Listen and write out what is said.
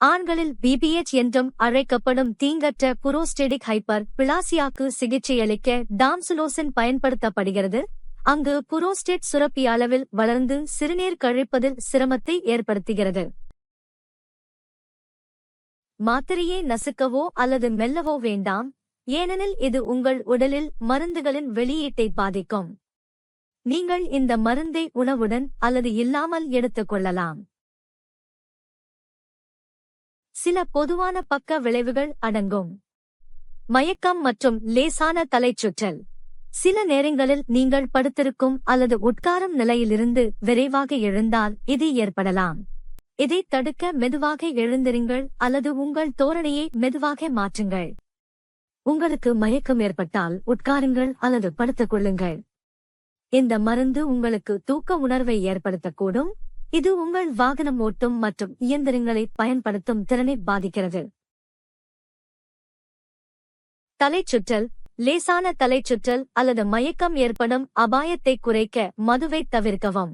ஆண்களில் பிபிஎச் என்றும் அழைக்கப்படும் தீங்கற்ற புரோஸ்டெடிக் ஹைப்பர் பிளாசியாக்கு சிகிச்சையளிக்க டாம்சுலோசின் பயன்படுத்தப்படுகிறது. அங்கு புரோஸ்டேட் சுரப்பி அளவில் வளர்ந்து சிறுநீர் கழிப்பதில் சிரமத்தை ஏற்படுத்துகிறது. மாத்திரையை நசுக்கவோ அல்லது மெல்லவோ வேண்டாம். ஏனெனில் இது உங்கள் உடலில் மருந்துகளின் வெளியீட்டை பாதிக்கும். நீங்கள் இந்த மருந்தை உணவுடன் அல்லது இல்லாமல் எடுத்துக் கொள்ளலாம். சில பொதுவான பக்க விளைவுகள் அடங்கும். மயக்கம் மற்றும் லேசான தலைச்சுற்றல். சில நேரங்களில் நீங்கள் படுத்திருக்கும் அல்லது உட்காரும் நிலையிலிருந்து விரைவாக எழுந்தால் இது ஏற்படலாம். இதை தடுக்க மெதுவாக எழுந்திருங்கள் அல்லது உங்கள் தோரணையை மெதுவாக மாற்றுங்கள். உங்களுக்கு மயக்கம் ஏற்பட்டால் உட்காருங்கள் அல்லது படுத்துக் கொள்ளுங்கள். இந்த மருந்து உங்களுக்கு தூக்க உணர்வை ஏற்படுத்தக்கூடும். இது உங்கள் வாகனம் ஓட்டும் மற்றும் இயந்திரங்களை பயன்படுத்தும் திறனை பாதிக்கிறது. தலைச்சுற்றல் லேசான தலைச்சுற்றல் அல்லது மயக்கம் ஏற்படும் அபாயத்தை குறைக்க மதுவை தவிர்க்கவும்.